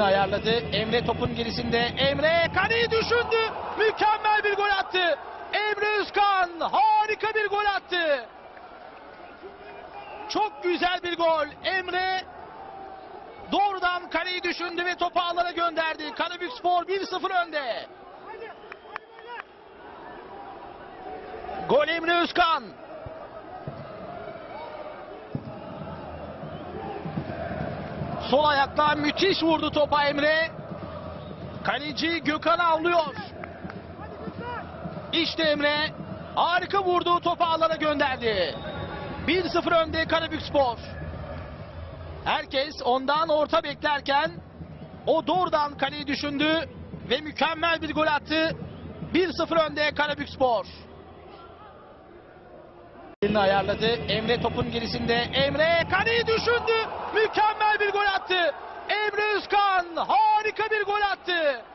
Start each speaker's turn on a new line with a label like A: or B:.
A: Ayarladı. Emre topun gerisinde. Emre kaleyi düşündü. Mükemmel bir gol attı. Emre Özkan harika bir gol attı. Çok güzel bir gol. Emre doğrudan kaleyi düşündü ve topu ağlara gönderdi. Karabük Spor 1-0 önde. Gol Emre Özkan. Sol ayakla müthiş vurdu topa Emre. Kaleci Gökhan avlıyor. İşte Emre harika vurdu topu ağlara gönderdi. 1-0 önde Karabük Spor. Herkes ondan orta beklerken o doğrudan kaleyi düşündü ve mükemmel bir gol attı. 1-0 önde Karabük Spor. Elini ayarladı. Emre topun gerisinde. Emre kaleyi düşündü. Mükemmel bir